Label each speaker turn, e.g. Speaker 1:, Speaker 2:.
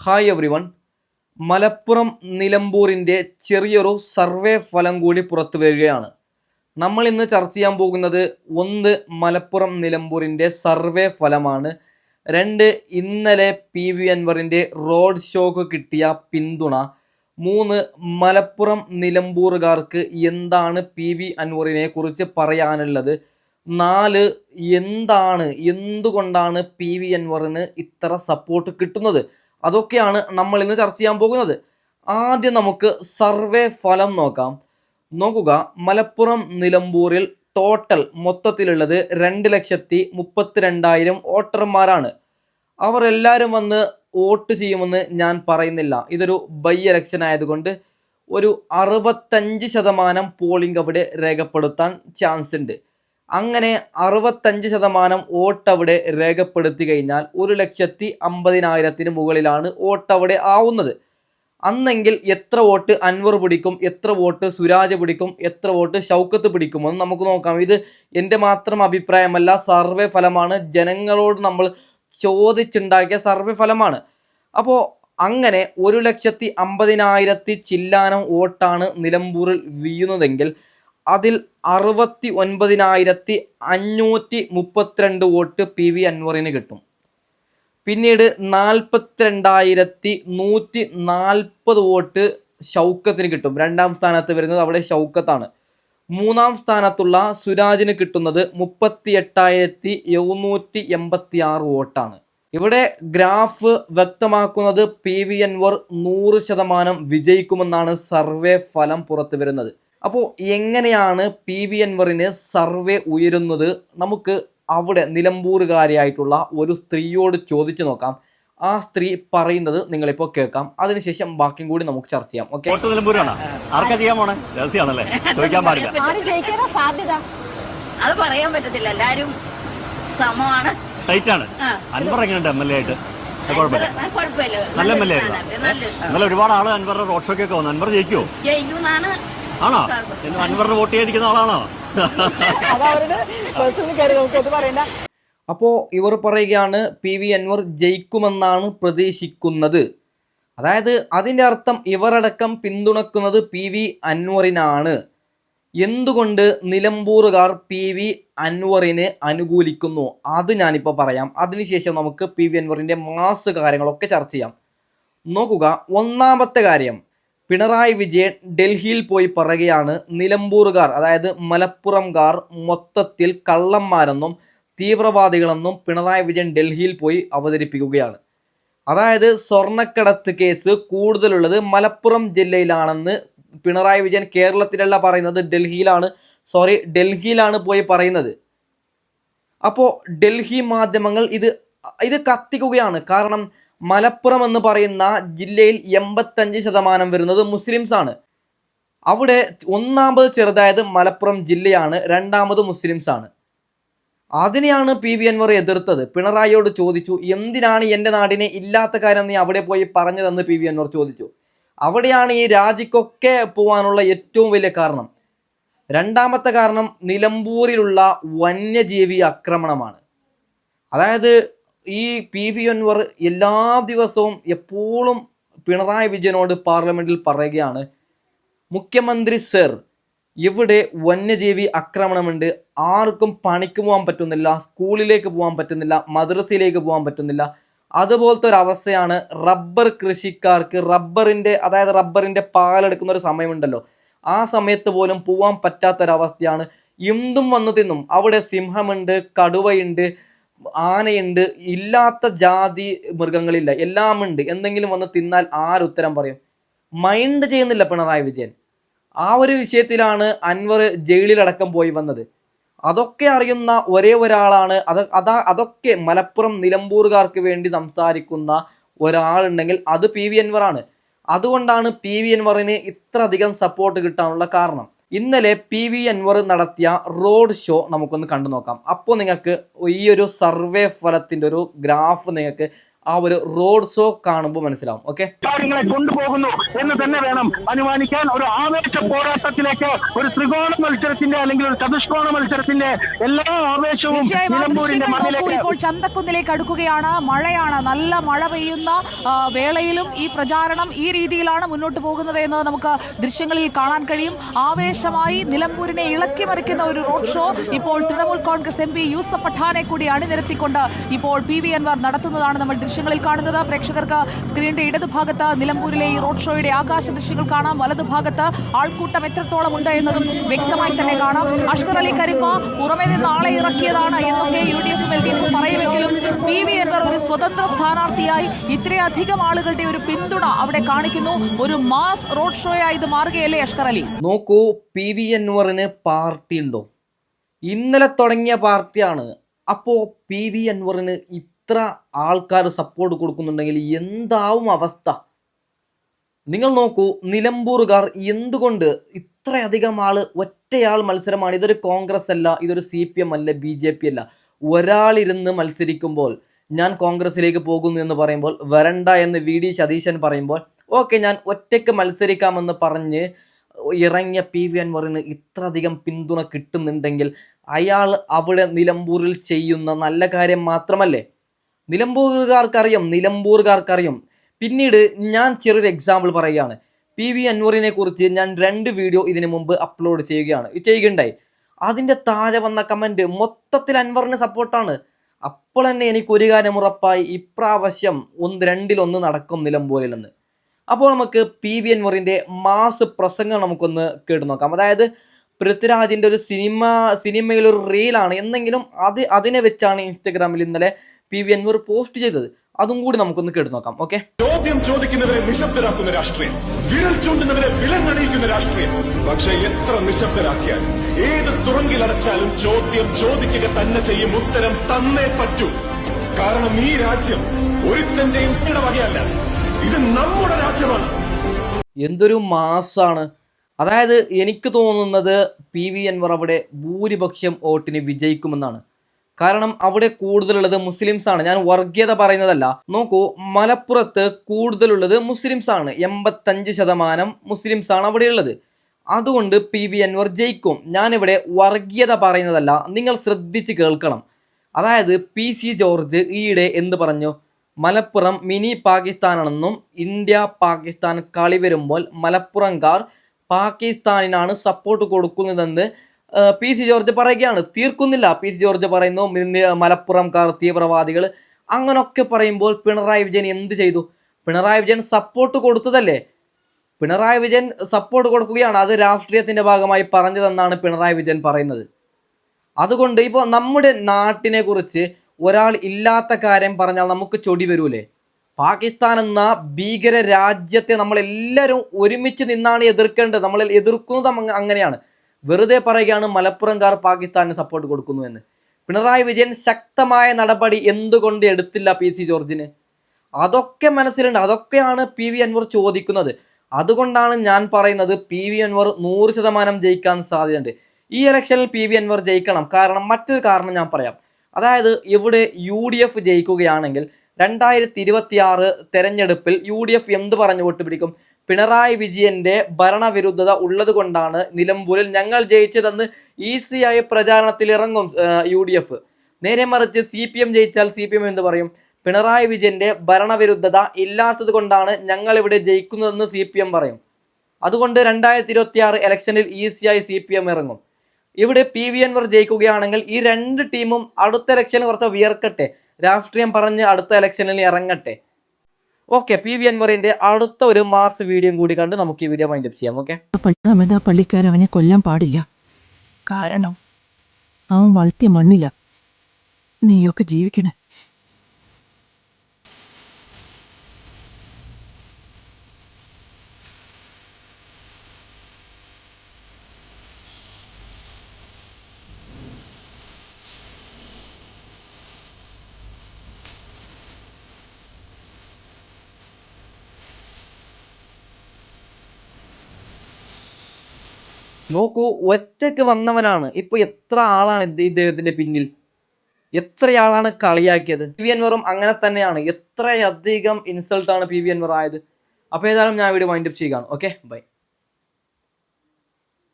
Speaker 1: Hi everyone Malappuram നിലമ്പൂരിന്റെ ചെറിയൊരു survey ഫലം കൂടി പുറത്തു വരികയാണ്. നമ്മൾ ഇന്ന് ചർച്ച ചെയ്യാൻ പോകുന്നത് ഒന്ന് മലപ്പുറം നിലമ്പൂരിന്റെ സർവേ ഫലമാണ്. രണ്ട് ഇന്നലെ പി വി അൻവറിന്റെ റോഡ് ഷോക്ക് കിട്ടിയ പിന്തുണ. മൂന്ന് മലപ്പുറം നിലമ്പൂറുകാർക്ക് എന്താണ് പി വി അൻവറിനെ കുറിച്ച് പറയാനുള്ളത്? നാല് എന്താണ് എന്തുകൊണ്ടാണ് പി വി അൻവറിന് ഇത്ര സപ്പോർട്ട് കിട്ടുന്നത്? അതൊക്കെയാണ് നമ്മൾ ഇന്ന് ചർച്ച ചെയ്യാൻ പോകുന്നത്. ആദ്യം നമുക്ക് സർവേ ഫലം നോക്കാം. നോക്കുക മലപ്പുറം നിലമ്പൂരിൽ ടോട്ടൽ മൊത്തത്തിലുള്ളത് രണ്ട് ലക്ഷത്തി മുപ്പത്തിരണ്ടായിരം വോട്ടർമാരാണ്. അവർ എല്ലാവരും വന്ന് വോട്ട് ചെയ്യുമെന്ന് ഞാൻ പറയുന്നില്ല. ഇതൊരു ബൈ ഇലക്ഷൻ ആയതുകൊണ്ട് ഒരു അറുപത്തഞ്ച് ശതമാനം പോളിംഗ് അവിടെ രേഖപ്പെടുത്താൻ ചാൻസ് ഉണ്ട്. അങ്ങനെ അറുപത്തഞ്ച് ശതമാനം വോട്ടവിടെ രേഖപ്പെടുത്തി കഴിഞ്ഞാൽ ഒരു ലക്ഷത്തി അമ്പതിനായിരത്തിന് മുകളിലാണ് വോട്ടവിടെ ആവുന്നത്. അന്നെങ്കിൽ എത്ര വോട്ട് അൻവർ പിടിക്കും എത്ര വോട്ട് സുരാജ് പിടിക്കും എത്ര വോട്ട് ഷൗക്കത്ത് പിടിക്കുമെന്ന് നമുക്ക് നോക്കാം. ഇത് എന്റെ മാത്രം അഭിപ്രായമല്ല സർവേ ഫലമാണ്. ജനങ്ങളോട് നമ്മൾ ചോദിച്ചുണ്ടാക്കിയ സർവേ ഫലമാണ്. അപ്പോൾ അങ്ങനെ ഒരു ലക്ഷത്തി അമ്പതിനായിരത്തി ചില്ലാനം വോട്ടാണ് നിലമ്പൂരിൽ വീഴുന്നതെങ്കിൽ അതിൽ അറുപത്തി ഒൻപതിനായിരത്തി അഞ്ഞൂറ്റി മുപ്പത്തിരണ്ട് വോട്ട് പി വി അൻവറിന് കിട്ടും. പിന്നീട് നാൽപ്പത്തിരണ്ടായിരത്തി നൂറ്റി നാൽപ്പത് വോട്ട് ഷൗക്കത്തിന് കിട്ടും. രണ്ടാം സ്ഥാനത്ത് വരുന്നത് അവിടെ ഷൗക്കത്താണ്. മൂന്നാം സ്ഥാനത്തുള്ള സുരാജിന് കിട്ടുന്നത് മുപ്പത്തി എട്ടായിരത്തി എഴുന്നൂറ്റി എൺപത്തി ആറ് വോട്ടാണ്. ഇവിടെ ഗ്രാഫ് വ്യക്തമാക്കുന്നത് പി വി അൻവർ നൂറ് ശതമാനം വിജയിക്കുമെന്നാണ് സർവേ ഫലം പുറത്തു വരുന്നത് അപ്പോൾ എങ്ങനെയാണ് പി വി അൻവറിന് സർവേ ഉയരുന്നത്? നമുക്ക് അവിടെ നിലമ്പൂറുകാരിയായിട്ടുള്ള ഒരു സ്ത്രീയോട് ചോദിച്ചു നോക്കാം. ആ സ്ത്രീ പറയുന്നത് നിങ്ങളിപ്പോൾ കേൾക്കാം. അതിനുശേഷം ബാക്കിയും കൂടി നമുക്ക് ചർച്ച ചെയ്യാം. ഓക്കെ?
Speaker 2: ആർക്കാ ചെയ്യാൻ പോണേ? ചോദിക്കാൻ പാടില്ല.
Speaker 3: സാധ്യത.
Speaker 4: അത് പറയാൻ പറ്റത്തില്ല. എല്ലാരും സമമാണ്.
Speaker 2: ടൈറ്റ് ആണ് അൻവർ എങ്ങനെയുണ്ട് എം എൽ എ ആയിട്ട്? അത് കുഴപ്പമില്ല.
Speaker 4: ആ,
Speaker 2: നല്ല എം എൽ എ
Speaker 4: സ്ഥാനാർത്ഥി, നല്ല
Speaker 2: ഒരുപാട് ആൾ അൻവറുടെ റോഡ് ഷോക്കൊക്കെ വന്നു. അൻവർ ജയിക്കുമോ
Speaker 4: ജയിക്കുന്നാണ്
Speaker 2: ആണോ? അൻവർ അൻവറിന് വോട്ട് ചെയ്തിരിക്കുന്ന ആളാണോ?
Speaker 3: അപ്പോ
Speaker 1: അപ്പോൾ ഇവർ പറയുകയാണ് പി വി അൻവർ ജയിക്കുമെന്നാണ് പ്രതീക്ഷിക്കുന്നത്. അതായത് അതിന്റെ അർത്ഥം ഇവരടക്കം പിന്തുണക്കുന്നത് പി വി അൻവറിനാണ്. എന്തുകൊണ്ട് നിലമ്പൂറുകാർ പി വി അൻവറിനെ അനുകൂലിക്കുന്നു? അത് ഞാനിപ്പോൾ പറയാം. അതിനുശേഷം നമുക്ക് പി വി അൻവറിന്റെ മാസ് കാര്യങ്ങളൊക്കെ ചർച്ച ചെയ്യാം. നോക്കുക ഒന്നാമത്തെ കാര്യം. പിണറായി വിജയൻ ഡൽഹിയിൽ പോയി പറയുകയാണ് നിലമ്പൂറുകാർ അതായത് മലപ്പുറംകാർ മൊത്തത്തിൽ കള്ളന്മാരെന്നും തീവ്രവാദികളെന്നും പിണറായി വിജയൻ ഡൽഹിയിൽ പോയി അവതരിപ്പിക്കുകയാണ്. അതായത് സ്വർണക്കടത്ത് കേസ് കൂടുതലുള്ളത് മലപ്പുറം ജില്ലയിലാണെന്ന് പിണറായി വിജയൻ കേരളത്തിലല്ല പറയുന്നത് ഡൽഹിയിലാണ് സോറി ഡൽഹിയിലാണ് പോയി പറയുന്നത്. അപ്പോൾ ഡൽഹി മാധ്യമങ്ങൾ ഇത് ഇത് കത്തിക്കുകയാണ്. കാരണം മലപ്പുറം എന്ന് പറയുന്ന ജില്ലയിൽ എൺപത്തഞ്ച് ശതമാനം വരുന്നത് മുസ്ലിംസ് ആണ്. അവിടെ ഒന്നാമത് ചെറുതായത് മലപ്പുറം ജില്ലയാണ് രണ്ടാമത് മുസ്ലിംസ് ആണ്. അതിനെയാണ് പി വി അൻവർ എതിർത്തത്. പിണറായിയോട് ചോദിച്ചു എന്തിനാണ് എന്റെ നാടിനെ ഇല്ലാത്ത കാര്യം നീ അവിടെ പോയി പറഞ്ഞതെന്ന്? പി വി അൻവർ ചോദിച്ചു. അവിടെയാണ് ഈ രാജിക്കൊക്കെ പോകാനുള്ള ഏറ്റവും വലിയ കാരണം. രണ്ടാമത്തെ കാരണം നിലമ്പൂരിലുള്ള വന്യജീവി ആക്രമണമാണ്. അതായത് ഈ പി വി അൻവർ എല്ലാ ദിവസവും എപ്പോഴും പിണറായി വിജയനോട് പാർലമെന്റിൽ പറയുകയാണ് മുഖ്യമന്ത്രി സർ ഇവിടെ വന്യജീവി ആക്രമണമുണ്ട്. ആർക്കും പണിക്ക് പോകാൻ പറ്റുന്നില്ല സ്കൂളിലേക്ക് പോകാൻ പറ്റുന്നില്ല മദ്രസയിലേക്ക് പോകാൻ പറ്റുന്നില്ല. അതുപോലത്തെ ഒരു അവസ്ഥയാണ് റബ്ബർ കൃഷിക്കാർക്ക് റബ്ബറിന്റെ അതായത് റബ്ബറിന്റെ പാലെടുക്കുന്ന ഒരു സമയമുണ്ടല്ലോ. ആ സമയത്ത് പോലും പോവാൻ പറ്റാത്തൊരവസ്ഥയാണ്. എന്തും വന്നു തിന്നും. അവിടെ സിംഹമുണ്ട് കടുവയുണ്ട് ആനയുണ്ട് ഇല്ലാത്ത ജാതി മൃഗങ്ങളില്ല എല്ലാം ഉണ്ട്. എന്തെങ്കിലും വന്ന് തിന്നാൽ ആരുത്തരം പറയും? മൈൻഡ് ചെയ്യുന്നില്ല പിണറായി വിജയൻ. ആ ഒരു വിഷയത്തിലാണ് അൻവർ ജയിലിലടക്കം പോയി വന്നത്. അതൊക്കെ അറിയുന്ന ഒരേ ഒരാളാണ്. അത് അതാ അതൊക്കെ മലപ്പുറം നിലമ്പൂറുകാർക്ക് വേണ്ടി സംസാരിക്കുന്ന ഒരാളുണ്ടെങ്കിൽ അത് പി വി അൻവറാണ് അതുകൊണ്ടാണ് പി വി അൻവറിന് ഇത്ര അധികം സപ്പോർട്ട് കിട്ടാനുള്ള കാരണം. ഇന്നലെ പി വി അൻവർ നടത്തിയ റോഡ് ഷോ നമുക്കൊന്ന് കണ്ടു നോക്കാം അപ്പോൾ നിങ്ങൾക്ക് ഈ ഒരു സർവേ ഫലത്തിന്റെ ഒരു ഗ്രാഫ് നിങ്ങൾക്ക് ആ ഒരു റോഡ് ഷോ കാണുമ്പോൾ മനസ്സിലാവും. ഓക്കെ?
Speaker 5: കാര്യങ്ങളെ കൊണ്ടുപോകുന്നു എന്ന് തന്നെ വേണം. അനുമാനിക്കാൻ ഒരു ആവേശ പോരാട്ടത്തിലേക്ക് ഒരു ത്രികോണ മത്സരത്തിന്റെ അല്ലെങ്കിൽ ഒരു ചതുഷ്കോണ മത്സരത്തിന്റെ എല്ലാ ആവേശവും
Speaker 6: ഇപ്പോൾ ചന്തക്കുന്നിലേക്ക് അടുക്കുകയാണ്. മഴയാണ്. നല്ല മഴ പെയ്യുന്ന വേളയിലും ഈ പ്രചാരണം ഈ രീതിയിലാണ് മുന്നോട്ട് പോകുന്നത് എന്ന് നമുക്ക് ദൃശ്യങ്ങളിൽ കാണാൻ കഴിയും. ആവേശമായി നിലമ്പൂരിനെ ഇളക്കി മറിക്കുന്ന ഒരു റോഡ് ഷോ ഇപ്പോൾ Trinamool Congress M P Yusuf പഠാനെ കൂടി അണിനിരത്തിക്കൊണ്ട് ഇപ്പോൾ പി വി അൻവർ നടത്തുന്നതാണ് നമ്മൾ ദൃശ്യങ്ങളിൽ കാണുന്നത് പ്രേക്ഷകർക്ക് സ്ക്രീനിന്റെ ഇടതുഭാഗത്ത് നിലമ്പൂരിലെ ഈ റോഡ് ഷോയുടെ ആകാശ ദൃശ്യങ്ങൾ കാണാം. വലതുഭാഗത്ത് ആൾക്കൂട്ടം എത്രത്തോളം ഉണ്ട് എന്നതും വ്യക്തമായി തന്നെ കാണാം. അഷ്കർ അലി കരിപ്പ പുറമെ നിന്ന് ആളെ ഇറക്കിയതാണ് എന്നൊക്കെ യു ഡി എഫും എൽ ഡി എഫും പറയുമെങ്കിലും പി വി അൻവർ ഒരു സ്വതന്ത്ര സ്ഥാനാർത്ഥിയായി ഇത്രയധികം ആളുകളുടെ ഒരു പിന്തുണ അവിടെ കാണിക്കുന്നു. ഒരു മാസ് റോഡ് ഷോയായി ഇത് മാറുകയല്ലേ അഷ്കർ അലി?
Speaker 1: നോക്കൂ പി വി എൻവറിന് പാർട്ടി ഉണ്ടോ? ഇന്നലെ തുടങ്ങിയ പാർട്ടിയാണ്. അപ്പോൾ പി വി അൻവറിന് ഇത്ര ആൾക്കാർ സപ്പോർട്ട് കൊടുക്കുന്നുണ്ടെങ്കിൽ എന്താവും അവസ്ഥ? നിങ്ങൾ നോക്കൂ നിലമ്പൂറുകാർ എന്തുകൊണ്ട് ഇത്രയധികം ആൾ ഒറ്റയാൾ മത്സരമാണ്? ഇതൊരു കോൺഗ്രസ് അല്ല ഇതൊരു സി പി എം അല്ല ബി ജെ പി അല്ല. ഒരാളിരുന്ന് മത്സരിക്കുമ്പോൾ ഞാൻ കോൺഗ്രസിലേക്ക് പോകുന്നു എന്ന് പറയുമ്പോൾ വരണ്ട എന്ന് വി ഡി സതീശൻ പറയുമ്പോൾ ഓക്കെ ഞാൻ ഒറ്റയ്ക്ക് മത്സരിക്കാമെന്ന് പറഞ്ഞ് ഇറങ്ങിയ പി വി അൻവറിന് ഇത്രയധികം പിന്തുണ കിട്ടുന്നുണ്ടെങ്കിൽ അയാൾ അവിടെ നിലമ്പൂരിൽ ചെയ്യുന്ന നല്ല കാര്യം മാത്രമല്ലേ? നിലമ്പൂറുകാർക്കറിയാം നിലമ്പൂർകാർക്കറിയാം. പിന്നീട് ഞാൻ ചെറിയൊരു എക്സാമ്പിൾ പറയുകയാണ്. പി വി അൻവറിനെ കുറിച്ച് ഞാൻ രണ്ട് വീഡിയോ ഇതിനു മുമ്പ് അപ്ലോഡ് ചെയ്യുകയാണ്. ചെയ്യുകയുണ്ടായി അതിന്റെ താഴെ വന്ന കമന്റ് മൊത്തത്തിൽ അൻവറിന് സപ്പോർട്ടാണ് അപ്പോൾ തന്നെ എനിക്ക് ഒരു കാര്യം ഉറപ്പായി ഇപ്രാവശ്യം ഒന്ന് രണ്ടിലൊന്ന് നടക്കും നിലമ്പൂരിലെന്ന് അപ്പോൾ നമുക്ക് പി വി അൻവറിന്റെ മാസ് പ്രസംഗം നമുക്കൊന്ന് കേട്ടു നോക്കാം. അതായത് പൃഥ്വിരാജിന്റെ ഒരു സിനിമ സിനിമയിലൊരു റീലാണ് എന്നെങ്കിലും അത് അതിനെ വെച്ചാണ് ഇൻസ്റ്റഗ്രാമിൽ ഇന്നലെ പി വി അൻവർ പോസ്റ്റ് ചെയ്തത്. അതും കൂടി നമുക്കൊന്ന് കേട്ടു നോക്കാം. ഓക്കെ?
Speaker 7: ചോദ്യം ചോദിക്കുന്നവരെ നിശബ്ദരാക്കുന്ന രാഷ്ട്രീയം. വിരൽ ചൂണ്ടുന്നവരെ വിലങ്ങണിയിക്കുന്ന രാഷ്ട്രീയം. പക്ഷെ എത്ര നിശബ്ദരാക്കിയാൽ? ഏത് തുറങ്കിലടച്ചാലും ചോദ്യം ചോദിക്കുക തന്നെ ചെയ്യും. ഉത്തരം തന്നേ പറ്റൂ. കാരണം ഈ രാജ്യം ഒരുത്തന്റെയും വകയല്ല ഇത് നമ്മുടെ രാജ്യമാണ്.
Speaker 1: എന്തൊരു മാസാണ്. അതായത് എനിക്ക് തോന്നുന്നത് പി വി അൻവർ അവിടെ ഭൂരിപക്ഷം വോട്ടിന് വിജയിക്കുമെന്നാണ്. കാരണം അവിടെ കൂടുതലുള്ളത് മുസ്ലിംസ് ആണ് ഞാൻ വർഗീയത പറയുന്നതല്ല. നോക്കൂ മലപ്പുറത്ത് കൂടുതലുള്ളത് മുസ്ലിംസ് ആണ് എൺപത്തഞ്ച് ശതമാനം മുസ്ലിംസ് ആണ് അവിടെ ഉള്ളത് അതുകൊണ്ട് പി വി അൻവർ ജയിക്കും. ഞാനിവിടെ വർഗീയത പറയുന്നതല്ല. നിങ്ങൾ ശ്രദ്ധിച്ച് കേൾക്കണം. അതായത് പി സി ജോർജ് ഈയിടെ എന്ത് പറഞ്ഞു? മലപ്പുറം മിനി പാകിസ്ഥാനാണെന്നും ഇന്ത്യ പാകിസ്ഥാൻ കളി വരുമ്പോൾ മലപ്പുറംകാർ പാകിസ്ഥാനിനാണ് സപ്പോർട്ട് കൊടുക്കുന്നതെന്ന് പി സി ജോർജ് പറയുകയാണ് തീർക്കുന്നില്ല. പി സി ജോർജ് പറയുന്നു മലപ്പുറം മലപ്പുറംകാർ തീവ്രവാദികൾ. അങ്ങനൊക്കെ പറയുമ്പോൾ പിണറായി വിജയൻ എന്ത് ചെയ്തു? പിണറായി വിജയൻ സപ്പോർട്ട് കൊടുത്തതല്ലേ? പിണറായി വിജയൻ സപ്പോർട്ട് കൊടുക്കുകയാണ്. അത് രാഷ്ട്രീയത്തിന്റെ ഭാഗമായി പറഞ്ഞതെന്നാണ് പിണറായി വിജയൻ പറയുന്നത്. അതുകൊണ്ട് ഇപ്പോൾ നമ്മുടെ നാട്ടിനെ കുറിച്ച് ഒരാൾ ഇല്ലാത്ത കാര്യം പറഞ്ഞാൽ നമുക്ക് ചൊടി വരൂലേ? പാകിസ്ഥാൻ എന്ന ഭീകര രാജ്യത്തെ നമ്മൾ എല്ലാവരും ഒരുമിച്ച് നിന്നാണ് എതിർക്കേണ്ടത്. നമ്മൾ എതിർക്കുന്നതും അങ്ങനെയാണ്. വെറുതെ പറയുകയാണ് മലപ്പുറംകാർ പാകിസ്ഥാന് സപ്പോർട്ട് കൊടുക്കുന്നു എന്ന്. പിണറായി വിജയൻ ശക്തമായ നടപടി എന്തുകൊണ്ട് എടുത്തില്ല പി സി ജോർജിന്? അതൊക്കെ മനസ്സിലുണ്ട്. അതൊക്കെയാണ് പി വി അൻവർ ചോദിക്കുന്നത്. അതുകൊണ്ടാണ് ഞാൻ പറയുന്നത് പി വി അൻവർ നൂറ് ശതമാനം ജയിക്കാൻ സാധ്യതയുണ്ട്. ഈ ഇലക്ഷനിൽ പി വി അൻവർ ജയിക്കണം. കാരണം മറ്റൊരു കാരണം ഞാൻ പറയാം. അതായത് ഇവിടെ യു ഡി എഫ് ജയിക്കുകയാണെങ്കിൽ രണ്ടായിരത്തി ഇരുപത്തിയാറ് തെരഞ്ഞെടുപ്പിൽ യു ഡി എഫ് എന്ത് പറഞ്ഞു വോട്ട് പിടിക്കും? പിണറായി വിജയന്റെ ഭരണവിരുദ്ധത ഉള്ളതുകൊണ്ടാണ് നിലമ്പൂരിൽ ഞങ്ങൾ ജയിച്ചതെന്ന് ഈസിയായി പ്രചാരണത്തിൽ ഇറങ്ങും യു ഡി എഫ് നേരെ മറിച്ച് സി പി എം ജയിച്ചാൽ സി പി എം എന്ന് പറയും? പിണറായി വിജയന്റെ ഭരണവിരുദ്ധത ഇല്ലാത്തത് കൊണ്ടാണ് ഞങ്ങൾ ഇവിടെ ജയിക്കുന്നതെന്ന് സി പി എം പറയും. അതുകൊണ്ട് രണ്ടായിരത്തി ഇരുപത്തി ആറ് ഇലക്ഷനിൽ ഈസിയായി സി പി എം ഇറങ്ങും. ഇവിടെ പി വി അൻവർ ജയിക്കുകയാണെങ്കിൽ ഈ രണ്ട് ടീമും അടുത്ത ഇലക്ഷനിൽ കുറച്ച് വിയർക്കട്ടെ. രാഷ്ട്രീയം പറഞ്ഞ് അടുത്ത ഇലക്ഷനിൽ ഇറങ്ങട്ടെ. ഓക്കെ പി വി അൻവറിന്റെ അടുത്ത ഒരു മാർച്ച് വീഡിയോ കൂടി കണ്ട് നമുക്ക് ഈ വീഡിയോ മൈൻഡപ്പ് ചെയ്യാം ഓക്കെ
Speaker 3: പള്ളിക്കാമെന്ന പള്ളിക്കാരൻ അവനെ കൊല്ലാൻ പാടില്ല. കാരണം അവൻ വളർത്തിയ മണ്ണില്ല നീയൊക്കെ ജീവിക്കണേ.
Speaker 1: നോക്കൂ ഒറ്റയ്ക്ക് വന്നവനാണ്. ഇപ്പൊ എത്ര ആളാണ് ഇദ്ദേഹത്തിന്റെ പിന്നിൽ? എത്രയാളാണ് കളിയാക്കിയത്? പി വി അൻവറും അങ്ങനെ തന്നെയാണ്. എത്രയധികം ഇൻസൾട്ടാണ് പി വി അൻവർ ആയത്. അപ്പോൾ ഏതായാലും ഞാൻ വീഡിയോ വൈൻഡപ്പ് ചെയ്യുകയാണ്. Okay bye